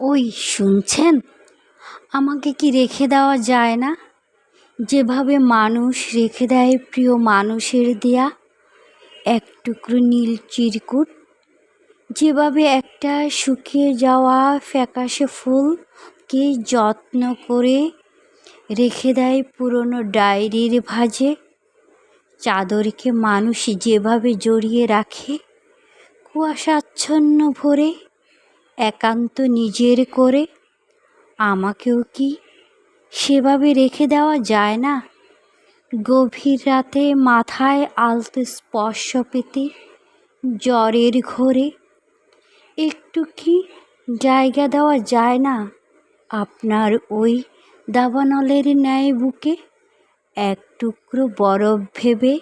ওই শুনছেন? আমাকে কি রেখে দেওয়া যায় না? যেভাবে মানুষ রেখে দেয় প্রিয় মানুষের দেয়া এক টুকরো নীল চিরকুট, যেভাবে একটা শুকিয়ে যাওয়া ফ্যাকাশে ফুলকে যত্ন করে রেখে দেয় পুরনো ডায়েরির ভাঁজে, চাদরকে মানুষ যেভাবে জড়িয়ে রাখে কুয়াশাচ্ছন্ন ভরে একান্ত নিজের করে? আমাকেও কি সেভাবে রেখে দেওয়া যায় না? গভীর রাতে মাথায় আলতো স্পর্শ পেতে, জ্বরের ঘোরে? একটু কি জায়গা দেওয়া যায় না আপনার ওই দাবানলের ন্যায় বুকে? এক টুকরো বরফ ভেবে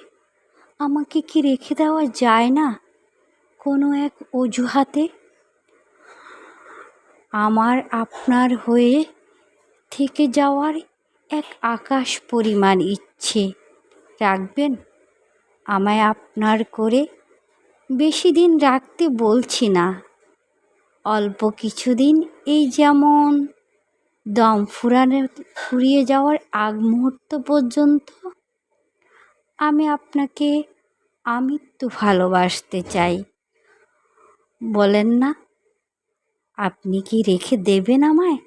আমাকে কি রেখে দেওয়া যায় না কোনো এক অজুহাতে? আমার আপনার হয়ে থেকে যাওয়ার এক আকাশ পরিমাণ ইচ্ছে। রাখবেন? আমায় আপনার করে বেশি দিন রাখতে বলছি না। অল্প কিছুদিন এই যেমন দম ফুরানো, ফুরিয়ে যাওয়ার আগ মুহূর্ত পর্যন্ত আমি আপনাকে আমৃত্যু ভালোবাসতে চাই। বলেন না আপনি কি রেখে দেবেন আমায়?